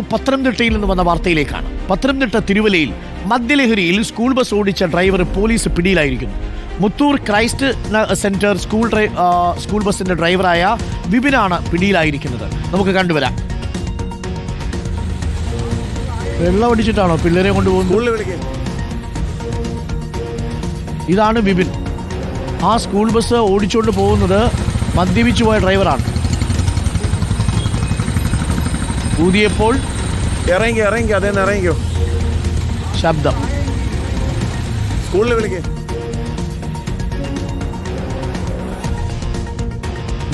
പത്തനംതിട്ടയിൽ നിന്ന് വന്ന വാർത്തയിലേക്കാണ്. പത്തനംതിട്ട തിരുവലയിൽ മദ്യലഹരിയിൽ സ്കൂൾ ബസ് ഓടിച്ച driver police പിടിയിലായിരിക്കുന്നു. Muthoor Christ centre school school ബസിന്റെ ഡ്രൈവറായ വിപിനാണ് പിടിയിലായിരിക്കുന്നത്. നമുക്ക് കണ്ടുവരാം. വെള്ളം അടിച്ചിട്ടാണോ പിള്ളേരെ കൊണ്ടുപോകുന്നത്? ഇതാണ് വിപിൻ. ആ സ്കൂൾ ബസ് ഓടിച്ചുകൊണ്ട് പോകുന്നത് മദ്യപിച്ചു പോയ ഡ്രൈവറാണ്. ഊതിയപ്പോൾ ഇറങ്ങി ഇറങ്ങി അതേന്ന് ഇറങ്ങിക്കോ. ശബ്ദം. സ്കൂളിൽ വിളിക്കേ.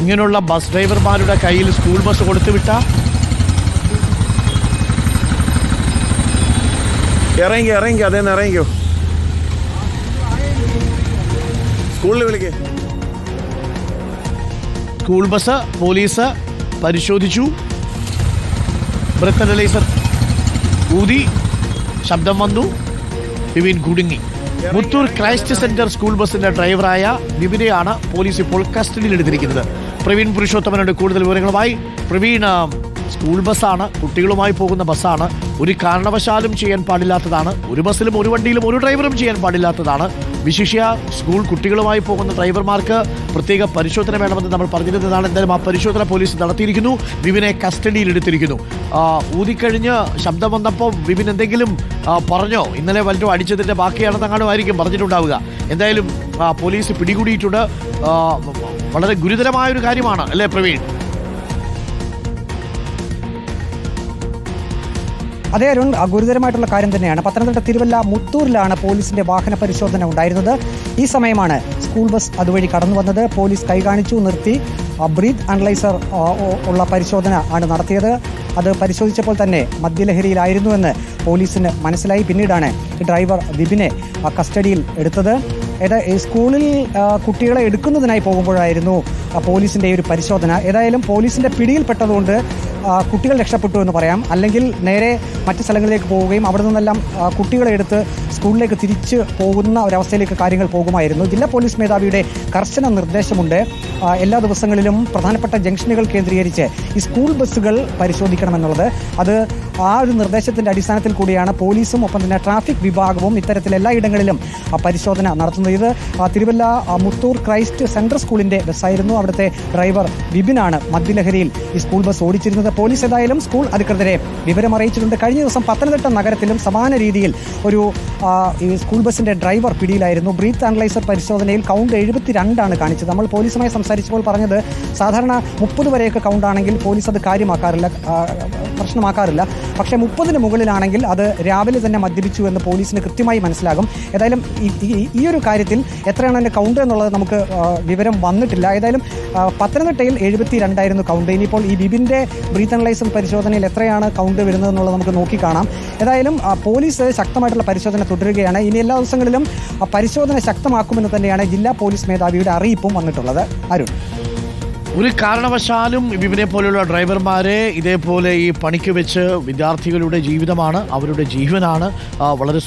ഇങ്ങനെയുള്ള ബസ് ഡ്രൈവർമാരുടെ കയ്യിൽ സ്കൂൾ ബസ് കൊടുത്തുവിട്ട ഇറങ്ങി ഇറങ്ങി അതേന്ന് ഇറങ്ങിക്കോ. സ്കൂളിൽ വിളിക്കേ. സ്കൂൾ ബസ് പോലീസ് പരിശോധിച്ചു. ബ്രത്ത് അനലൈസർ ഊതി ശബ്ദം വന്നു. വിപിൻ കുടുങ്ങി. മുത്തൂർ ക്രൈസ്റ്റ് സെന്റർ സ്കൂൾ ബസിന്റെ ഡ്രൈവറായ വിപിനെയാണ് പോലീസ് ഇപ്പോൾ കസ്റ്റഡിയിൽ കസ്റ്റഡിയിലെടുത്തിരിക്കുന്നത്. പ്രവീൺ പുരുഷോത്തമനോട് കൂടുതൽ വിവരങ്ങളുമായി പ്രവീൺ സ്കൂൾ ബസ്സാണ് കുട്ടികളുമായി പോകുന്ന ബസ്സാണ്. ഒരു കാരണവശാലും ചെയ്യാൻ പാടില്ലാത്തതാണ്. ഒരു ബസ്സിലും ഒരു വണ്ടിയിലും ഒരു ഡ്രൈവറും ചെയ്യാൻ പാടില്ലാത്തതാണ്. വിശിഷ്യ സ്കൂൾ കുട്ടികളുമായി പോകുന്ന ഡ്രൈവർമാർക്ക് പ്രത്യേക പരിശോധന വേണമെന്ന് നമ്മൾ പറഞ്ഞിരുന്നതാണ്. എന്തായാലും ആ പരിശോധന പോലീസ് നടത്തിയിരിക്കുന്നു. വിവിനെ കസ്റ്റഡിയിൽ എടുത്തിരിക്കുന്നു. ഊതിക്കഴിഞ്ഞ് ശബ്ദം വന്നപ്പോൾ വിപിൻ എന്തെങ്കിലും പറഞ്ഞോ? ഇന്നലെ വല്ലതും അടിച്ചതിന്റെ ബാക്കിയാണെന്ന് അങ്ങാനും ആയിരിക്കും പറഞ്ഞിട്ടുണ്ടാവുക. എന്തായാലും പോലീസ് പിടികൂടിയിട്ടുണ്ട്. വളരെ ഗുരുതരമായ ഒരു കാര്യമാണ് അല്ലേ പ്രവീൺ? അതേ അരുൺ ഗുരുതരമായിട്ടുള്ള കാര്യം തന്നെയാണ്. പത്തനംതിട്ട തിരുവല്ല മുത്തൂരിലാണ് പോലീസിന്റെ വാഹന പരിശോധന ഉണ്ടായിരുന്നത്. ഈ സമയമാണ് സ്കൂൾ ബസ് അതുവഴി കടന്നു വന്നത് പോലീസ് കൈകാണിച്ചു നിർത്തി. ബ്രീത്ത് അനലൈസർ ഉള്ള പരിശോധന ആണ് നടത്തിയത്. അത് പരിശോധിച്ചപ്പോൾ തന്നെ മദ്യലഹരിയിലായിരുന്നുവെന്ന് പോലീസിന് മനസ്സിലായി. പിന്നീടാണ് ഡ്രൈവർ വിപിനെ കസ്റ്റഡിയിൽ എടുത്തത്. സ്കൂളിൽ കുട്ടികളെ എടുക്കുന്നതിനായി പോകുമ്പോഴായിരുന്നു പോലീസിന്റെ ഒരു പരിശോധന. ഏതായാലും പോലീസിന്റെ പിടിയിൽപ്പെട്ടതുകൊണ്ട് കുട്ടികൾ രക്ഷപ്പെട്ടു എന്ന് പറയാം. അല്ലെങ്കിൽ നേരെ മറ്റ് സ്ഥലങ്ങളിലേക്ക് പോവുകയും അവിടെ നിന്നെല്ലാം കുട്ടികളെ എടുത്ത് സ്കൂളിലേക്ക് തിരിച്ച് പോകുന്ന ഒരവസ്ഥയിലേക്ക് കാര്യങ്ങൾ പോകുമായിരുന്നു. ജില്ലാ പോലീസ് മേധാവിയുടെ കർശന നിർദ്ദേശമുണ്ട്. എല്ലാ ദിവസങ്ങളിലും പ്രധാനപ്പെട്ട ജംഗ്ഷനുകൾ കേന്ദ്രീകരിച്ച് ഈ സ്കൂൾ ബസ്സുകൾ പരിശോധിക്കണമെന്നുള്ളത്. അത് ആ ഒരു നിർദ്ദേശത്തിന്റെ അടിസ്ഥാനത്തിൽ കൂടിയാണ് പോലീസും ഒപ്പം തന്നെ ട്രാഫിക് വിഭാഗവും ഇത്തരത്തിൽ എല്ലായിടങ്ങളിലും പരിശോധന നടത്തുന്നത്. ഇത് തിരുവല്ല മുത്തൂർ ക്രൈസ്റ്റ് സെൻട്രൽ സ്കൂളിന്റെ ബസ്സായിരുന്നു. അവിടുത്തെ ഡ്രൈവർ വിപിനാണ് മദ്യലഹരിയിൽ ഈ സ്കൂൾ ബസ് ഓടിച്ചിരുന്നത്. പോലീസ് ഏതായാലും സ്കൂൾ അധികൃതരെ വിവരം അറിയിച്ചിട്ടുണ്ട്. കഴിഞ്ഞ ദിവസം പത്തനംതിട്ട നഗരത്തിലും സമാന രീതിയിൽ ഒരു ഈ സ്കൂൾ ബസ്സിന്റെ ഡ്രൈവർ പിടിയിലായിരുന്നു. ബ്രീത്ത് അനലൈസർ പരിശോധനയിൽ കൗണ്ട് എഴുപത്തിരണ്ടാണ് കാണിച്ചത്. നമ്മൾ പോലീസുമായി സംസാരിച്ചപ്പോൾ പറഞ്ഞത് സാധാരണ മുപ്പത് വരെയൊക്കെ കൗണ്ട് ആണെങ്കിൽ പോലീസ് അത് കാര്യമാക്കാറില്ല പ്രശ്നമാക്കാറില്ല. പക്ഷേ മുപ്പതിന് മുകളിലാണെങ്കിൽ അത് രാവിലെ തന്നെ മദ്യപിച്ചു എന്ന് പോലീസിന് കൃത്യമായി മനസ്സിലാകും. ഏതായാലും ഈ- ഒരു കാര്യത്തിൽ എത്രയാണ് അതിന്റെ കൗണ്ട് എന്നുള്ളത് നമുക്ക് വിവരം വന്നിട്ടില്ല. ഏതായാലും പത്തനംതിട്ടയിൽ എഴുപത്തി രണ്ടായിരുന്നു കൗണ്ട് ഇനിയിപ്പോൾ ഈ ബിബിന്റെ ബ്രീത്ത് അനലൈസർ പരിശോധനയിൽ എത്രയാണ് കൗണ്ട് വരുന്നത് എന്നുള്ളത് നമുക്ക് നോക്കിക്കാണാം ഏതായാലും പോലീസ് ശക്തമായിട്ടുള്ള പരിശോധന തുടരുകയാണ്. ഇനി എല്ലാ ദിവസങ്ങളിലും പരിശോധന ശക്തമാക്കുമെന്ന് തന്നെയാണ് ജില്ലാ പോലീസ് മേധാവിയുടെ അറിയിപ്പും വന്നിട്ടുള്ളത്. അരുൺ. ഒരു കാരണവശാലും വിപിനെ പോലെയുള്ള ഡ്രൈവർമാരെ ഇതേപോലെ ഈ പണിക്ക് വെച്ച് വിദ്യാർത്ഥികളുടെ ജീവിതമാണ് അവരുടെ ജീവനാണ്. വളരെ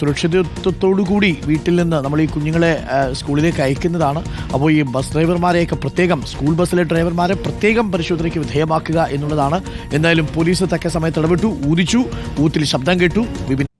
കൂടി വീട്ടിൽ നിന്ന് നമ്മൾ ഈ കുഞ്ഞുങ്ങളെ സ്കൂളിലേക്ക് അയക്കുന്നതാണ്. അപ്പോൾ ഈ ബസ് ഡ്രൈവർമാരെയൊക്കെ പ്രത്യേകം സ്കൂൾ ബസ്സിലെ ഡ്രൈവർമാരെ പ്രത്യേകം പരിശോധനയ്ക്ക് വിധേയമാക്കുക എന്നുള്ളതാണ്. എന്തായാലും പോലീസ് തക്ക സമയത്ത് ഇടപെട്ടു ഊതിച്ചു ഊത്തിൽ ശബ്ദം കേട്ടു വിപിൻ